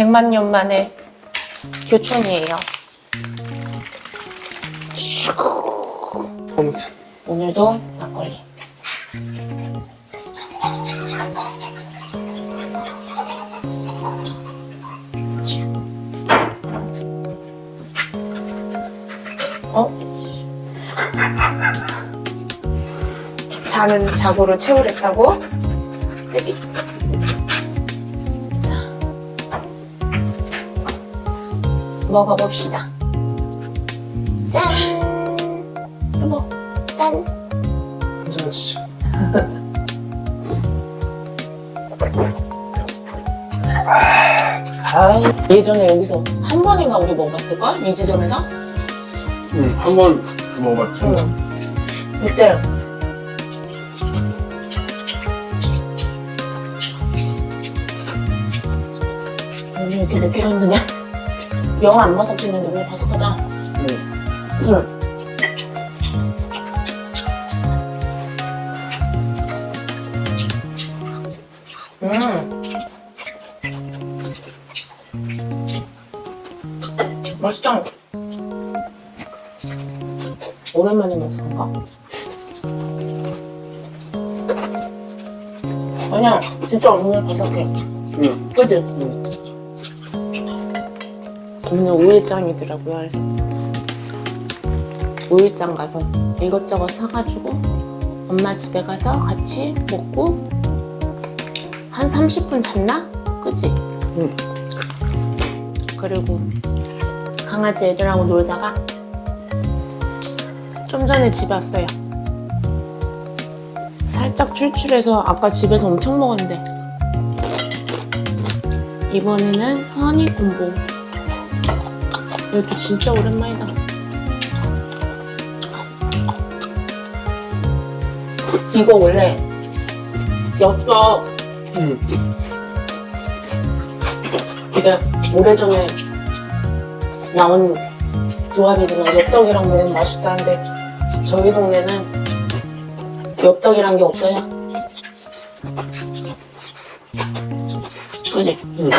100만 년 만에 교촌이에요. 아무튼 오늘도 막걸리. 어? 자는 자고로 채우랬다고? 먹어봅시다. 짠! 여보, 짠! 한잔하시죠. 아, 예전에 여기서 한 번인가 우리 먹어봤을걸? 이 지점에서? 응, 한 번 먹어봤죠. 응. 그때 왜 이렇게 먹기가 힘드냐? 영화 안 봐서 찍는데 왜 바삭하다? 응. 응. 음. 맛있다. 오랜만에 먹었을까? 아니야, 진짜 오늘 바삭해. 응. 그지? 오늘 5일장이더라고요. 그래서 5일장 가서 이것저것 사가지고 엄마 집에 가서 같이 먹고 한 30분 잤나? 그지? 응. 그리고 강아지 애들하고 놀다가 좀 전에 집에 왔어요. 살짝 출출해서 아까 집에서 엄청 먹었는데 이번에는 허니 콤보 이것도 진짜 오랜만이다 이거 원래 엽떡 응. 이게 오래전에 나온 조합이지만 엽떡이랑 먹으면 맛있다는데 저희 동네는 엽떡이란 게 없어요 그지? 응.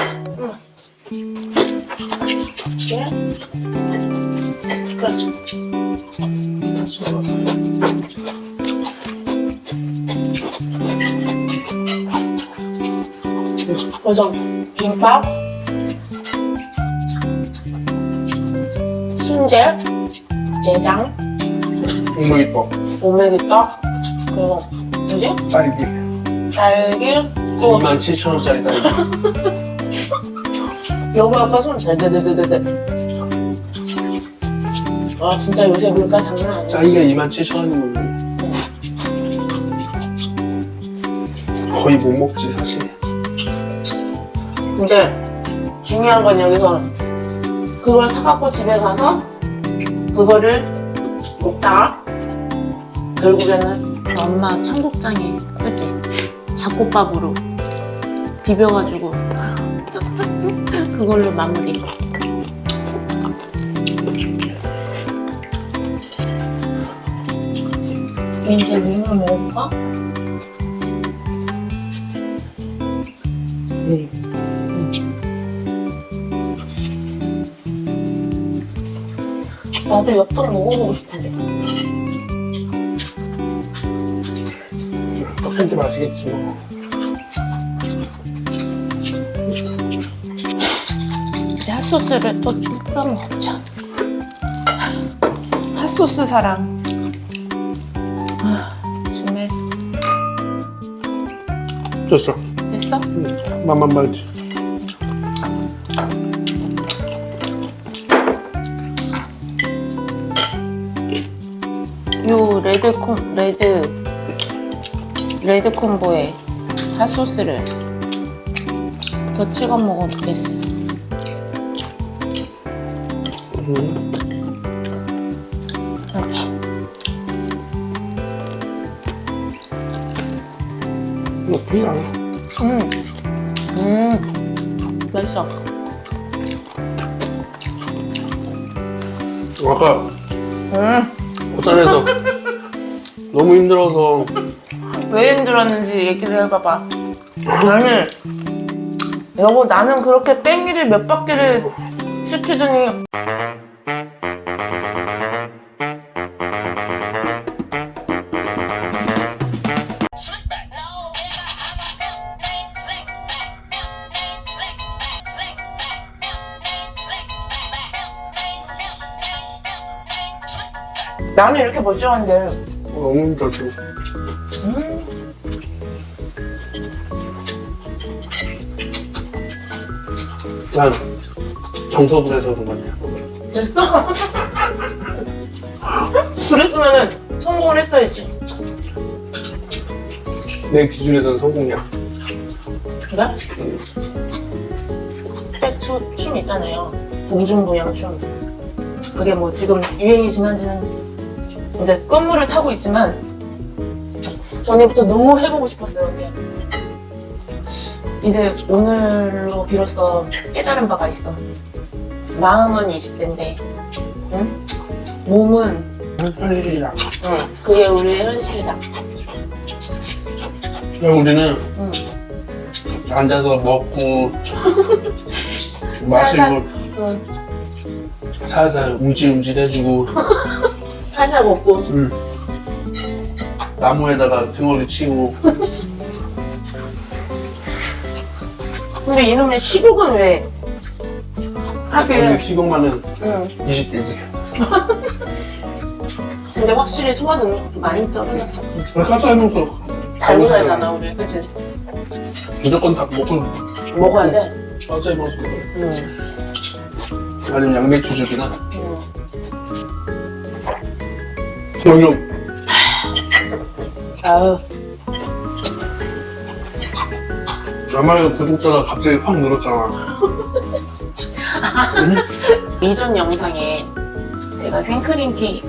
이게 그래서 김밥 순재 게장 오메기떡, 오메기떡 그리고 뭐지? 딸기. 딸기 또 27,000원짜리 딸기. 여보 아까 손 잘, 드드드드드 아 진짜 요새 물가 장난 아니야 딸기가 27,000원이면 거의 못 먹지, 사실. 근데 중요한 건 여기서 그걸 사갖고 집에 가서 그거를 먹다가 결국에는 엄마 청국장에 그치? 잡곡밥으로 비벼가지고 그걸로 마무리. 이제 위를 먹을까? 나도 엽떡 먹어보고 싶은데. 떡볶이 맛이겠지, 핫소스를 또 좀 뿌려 먹자. 핫소스 사랑. 아, 정말 됐어. 됐어? 응. 맛만 말지. 요 레드 콤 레드 레드 콤보에 핫소스를 더 찍어 먹어보겠어. 응. 이렇게. 나쁘지 않아. 음, 음, 맛있어. 아까 음, 부산에서 너무 힘들어서 왜 힘들었는지 얘기를 해봐봐. 나는 여보 나는 그렇게 뺑이를 몇 바퀴를 시키더니 나는 이렇게 멀쩡한데 어, 너무 힘들어. 난 정서부에서 그런 것 같아. 됐어? 그랬으면은 성공을 했어야지 내 기준에서는 성공이야. 그래? 백춤 춤 있잖아요 공중부양 춤 그게 뭐 지금 유행이 지난 지는 이제 끝물을 타고 있지만 전에부터 너무 해보고 싶었어요 근데 이제 오늘로 비로소 깨달은 바가 있어 마음은 20대인데 응? 몸은 현실이다. 응, 그게 우리의 현실이다 그럼 우리는 응. 앉아서 먹고 살살. 마시고 응, 살살 움찔움찔 해주고 살살 먹고 음. 나무에다가 등어리 치고 근데 이놈의 식욕은 왜 우리 식욕만은 응. 20대지. 근데 확실히 소화 능력도 많이 떨어졌어. 가스하면서 달고 살잖아 우리, 그치? 무조건 다 먹고 먹어야 돼. 가스하면서 응. 아니면 양배추즙이나 응. 영역 아유. 아마도 구독자가 갑자기 확 늘었잖아. 이전 영상에 제가 생크림 케이크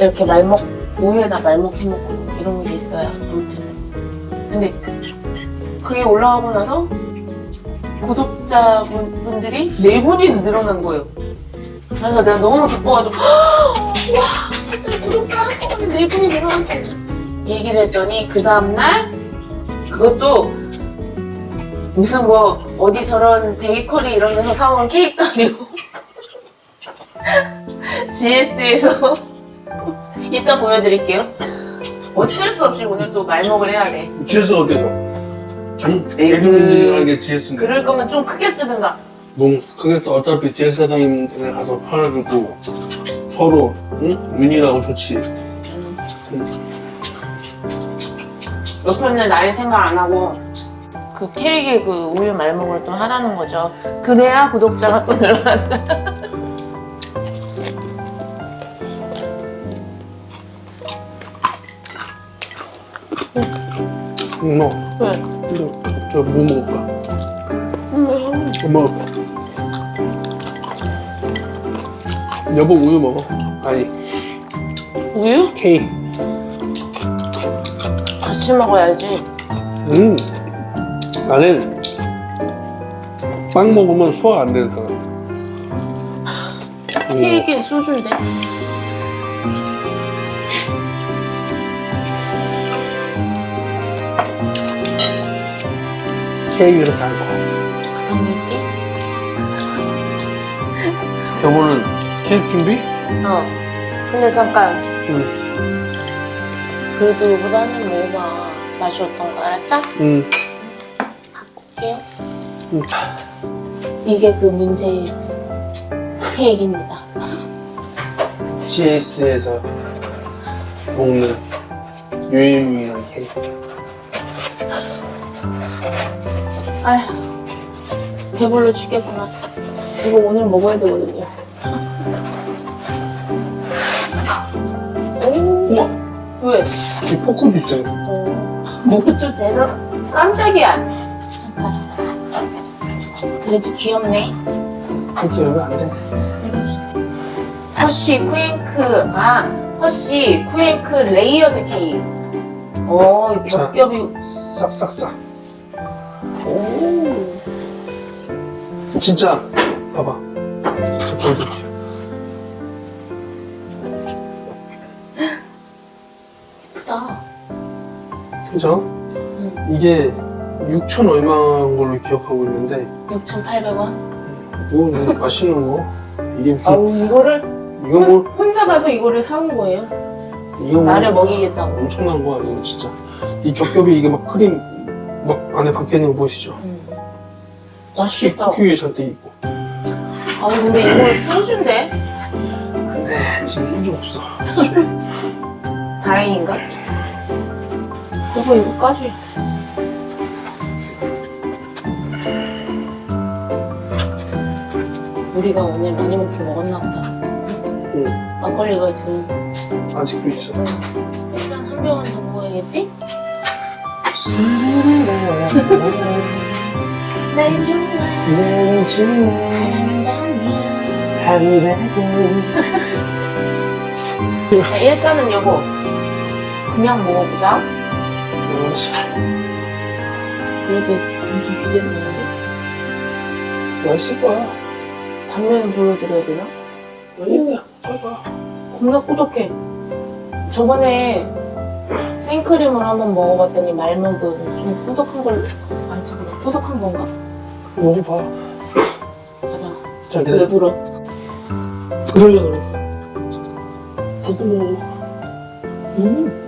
이렇게 말먹 우유에다 말먹 해 먹고 이런 게 있어요. 아무튼. 근데 그게 올라가고 나서 구독자분들이 네 분이 늘어난 거예요. 그래서 내가 너무 기뻐가지고 와 진짜 구독자 한꺼번에 네 분이 늘어났다 얘기를 했더니 그 다음날 그것도 무슨 뭐 어디 저런 베이커리 이런 데서 사온 케이크도 아니고 GS에서 이따 보여드릴게요. 어쩔 수 없이 오늘 또 말먹을 해야 돼. GS 어디서? 장 하는 게 GS인데. 그럴 거면 좀 크게 쓰든가. 뭐 그래서 어차피 GS 사장님한테 가서 팔아주고 서로 응? 윈이라고 좋지. 옆에는 나의 생각 안 하고 그 케이크에 그 우유 말먹을 또 하라는 거죠. 그래야 구독자가 또 늘어난다. 뭐 왜? 저뭐 먹을까? 음, 뭐 여보 우유 먹어. 아니 우유? 케이크. 같이 먹어야지. 음 나는 빵 먹으면 소화 안 되는 사람. 음, 케이크에 소주인데. 케이크 이렇게 안 커. 아니지? 여보는 케이크 준비? 어. 근데 잠깐. 응. 그래도 이거보다 한입 먹어봐. 맛이 어떤 거 알았죠? 응. 바꿀게요. 응. 이게 그 문제 케이크입니다. GS에서 먹는 유일무이한 케이크. 아휴, 배불러 죽겠구나. 이거 오늘 먹어야 되거든요. 왜? 이 포크도 있어요. 어, 뭐좀 대단 깜짝이야. 그래도 귀엽네. 그렇게 열면 안 돼. 허쉬 쿠앤크, 아, 허쉬 쿠앤크 레이어드 케이크. 어, 이 겹겹이, 싹싹싹. 오. 진짜, 봐봐. 저 보여줄게. 그죠? 이게 6천 얼마인 걸로 기억하고 있는데 6,800원? 뭐 뭐, 맛있는 거 이게 무슨 아우 이거를 이거 뭐 혼자 가서 이거를 사온 거예요. 이거 뭐 나를 먹이겠다고. 엄청난 거야 이거 진짜 이 겹겹이 이게 막 크림 막 안에 박혀 있는 거 보이시죠? 음. 키, 맛있겠다. 키위에 잔뜩 있고 아 근데 이거 소주인데? 네 지금 소주 없어 다행인가? 여보 이거 까줘. 우리가 오늘 많이 먹긴 먹었나 보다. 응 막걸리가 지금 아직도 있어 일단 한 병은 더 먹어야겠지? 날 정말 난 정말 한다고 자, 일단은 여보 그냥 먹어보자. 그래도 엄청 기대되는데 맛있을 거야 단면을 보여드려야 되나? 아니야 봐봐 겁나 꾸덕해. 저번에 생크림을 한번 먹어봤더니 말먹은 좀 꾸덕한 걸 아니 저거 꾸덕한 건가? 먹어봐 맞아. 자왜 내가 불어? 부르려고 그랬어. 보고 먹어 음.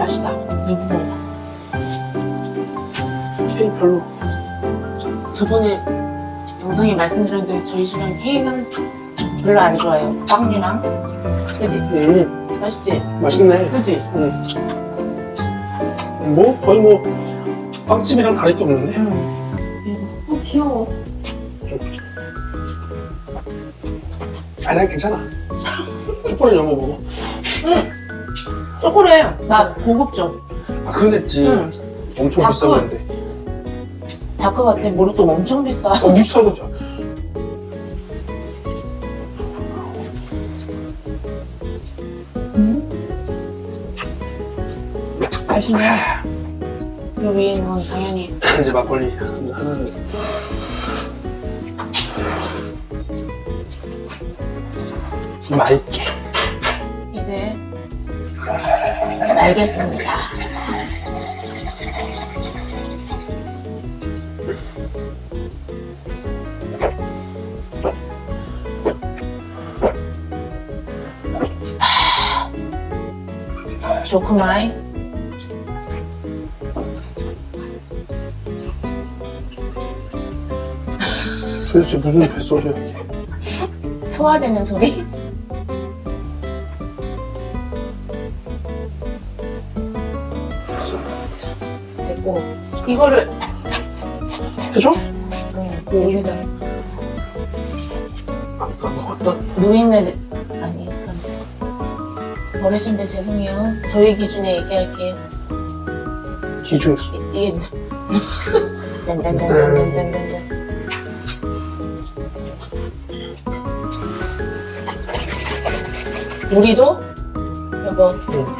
맛있다. 먹어. 케이크 별로 저번에 영상에 말씀드렸는데 저희 집은 케이크는 별로 안 좋아해요. 빵류랑. 그지? 음 맛있지? 맛있네 그지? 음. 뭐 거의 뭐 빵집이랑 다를 게 없는데 응. 어, 귀여워. 아니 난 괜찮아 이런 거 먹어 초콜릿. 나 고급 좀. 아 그러겠지 응. 엄청 다크. 비싼 건데 다크 같아. 모르도 엄청 비싸. 어 비싸고 자 맛있네. 요 위에 있는 건 당연히 이제 막걸리 하나는 맛있게 이제 알겠습니다. 좋구마이. 도대체 무슨 뱃소리야 이게 소화되는 소리? 됐고 이거를 해줘? 응, 여기다 아까 노인네 아니 그러니까 어르신들 죄송해요. 저희 기준에 얘기할게요. 기준 이- 이게 짠짠짠짠짠짠짠. 우리도 여보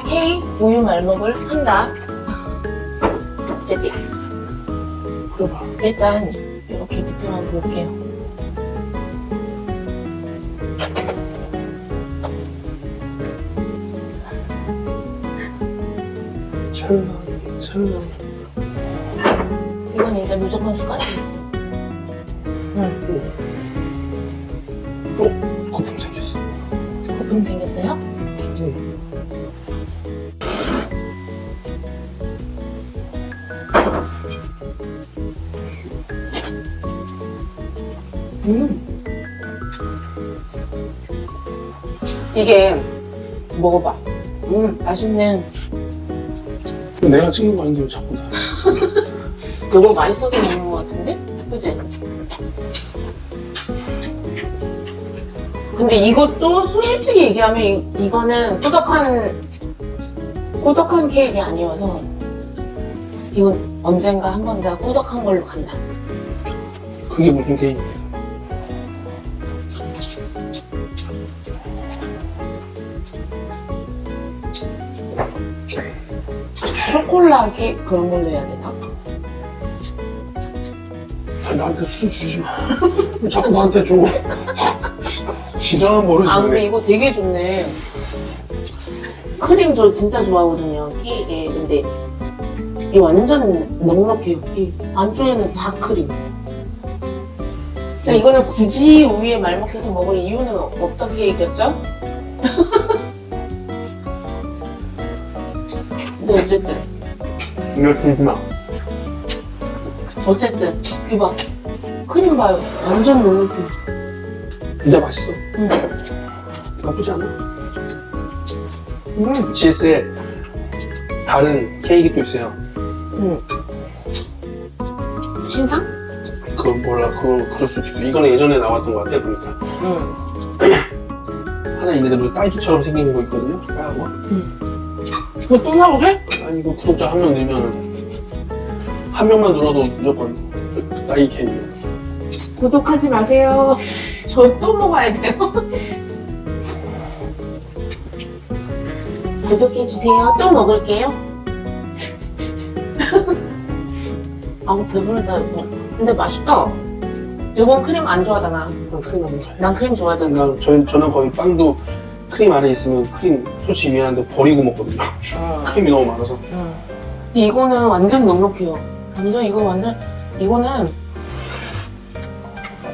K 우유 말먹을 한다. 되지? 그래봐 일단 이렇게 밑에만 볼게요. 찰랑 찰랑 이건 이제 무조건 숟가락이지. 응. 어? 이게 먹어봐. 음 맛있네. 내가 찍는 거 아닌데 왜 자꾸 나 여보 맛있어서 먹는 것 같은데? 그지? 근데 이것도 솔직히 얘기하면 이, 이거는 꾸덕한 꾸덕한 케이크 아니어서 이건 언젠가 한 번 내가 꾸덕한 걸로 간다. 그게 무슨 게임이야 케이크 그런 걸로 해야 되나? 아, 나한테 술 주지 마. 왜 자꾸 나한테 줘. 이상한 버릇이네. 아 근데 이거 되게 좋네. 크림 저 진짜 좋아하거든요. 이게 근데 이 완전 넉넉해요. 이 안쪽에는 다 크림. 그러니까 이거는 굳이 우유에 말먹혀서 먹을 이유는 없던 케이크였죠? 근데 어쨌든 이거 진짜 어쨌든 이봐 크림 봐요. 완전 넉넉해요. 진짜 맛있어. 응. 나쁘지 않아. 음, GS에 다른 케이크 도 있어요. 음. 신상? 그 몰라 그거 그럴 수도 있어. 이거는 예전에 나왔던 것 같아 보니까. 응. 하나 있는데 무슨 딸기처럼 생긴 거 있거든요. 빨간 거. 그거 또 사오게? 아니 이거 구독자 한명 늘면 한 명만 눌러도 무조건 딸기 케이크. 구독하지 마세요. 저 또 먹어야 돼요. 구독해 주세요. 또 먹을게요. 아우, 배부르다, 이거. 근데 맛있다. 이번 크림 안 좋아하잖아. 난 크림 안 먹어요. 난 크림 좋아하잖아. 난 저, 저는 거의 빵도 크림 안에 있으면 크림 솔직히 미안한데 버리고 먹거든요. 크림이 너무 많아서. 응. 근데 이거는 완전 넉넉해요. 완전, 이거 완전, 이거는,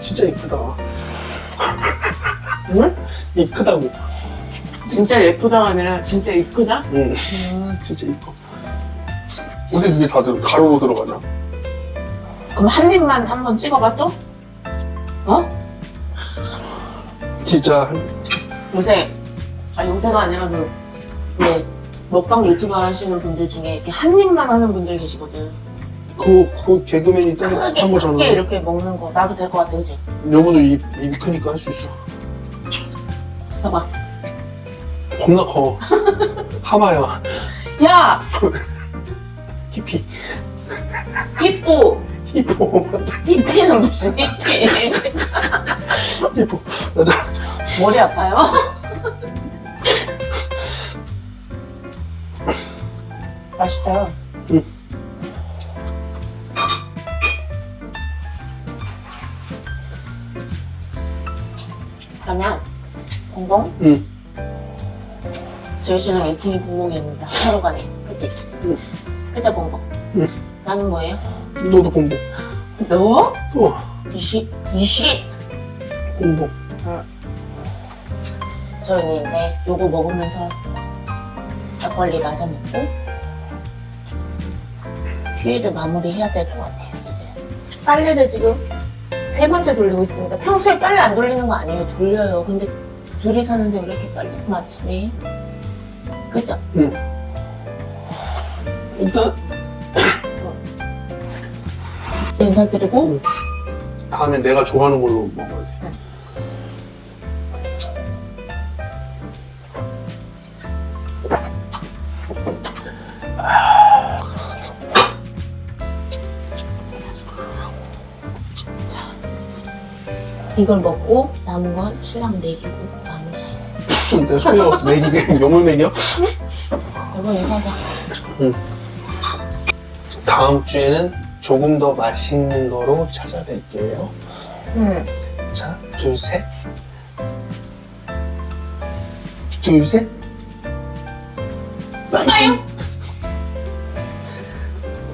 진짜 이쁘다. 응? 이쁘다고. 진짜 예쁘다가 아니라 진짜 이쁘다? 응. 음. 진짜 이뻐. 근데 그게 다 들어, 가루로 들어가냐? 그럼 한 입만 한번 찍어봐, 또? 어? 진짜 한- 요새 아 요새가 아니라 그 네, 먹방 유튜버 하시는 분들 중에 이렇게 한 입만 하는 분들 계시거든. 그거 그거 개그맨이 딴 크게 한 거잖아. 크게 이렇게 먹는 거 나도 될 것 같아, 그지? 여보도 입 입이 크니까 할 수 있어. 봐봐. 겁나 커. 하마야. 야, 히피. 히뽀. 히포. 히피는 무슨 히피? 히포. 머리 아파요? 맛있다. 응. 그러면 봉봉? 응. 저희 신랑 애칭이 봉봉입니다. 서로 간에. 그치? 응. 그죠, 봉봉? 응. 나는 뭐예요? 너도 공복. 너? 또 이시? 이시? 공복. 저희는 이제 요거 먹으면서 막걸리 마저 먹고 휴일을 마무리해야 될 것 같아요 이제. 빨래를 지금 세 번째 돌리고 있습니다. 평소에 빨래 안 돌리는 거 아니에요. 돌려요. 근데 둘이 사는데 왜 이렇게 빨리 맞지 매일 그죠? 응. 일단 인사드리고. 다음에 내가 좋아하는 걸로 먹어야 돼. 이걸 먹고 남은 건 신랑 먹이고 마무리하겠습니다 내 소여 먹이게 명물 먹여? 여보 인사하자 다음 주에는 조금 더 맛있는 거로 찾아뵐게요. 응. 자, 둘, 셋. 둘, 셋. 맛있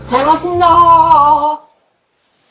잘 먹습니다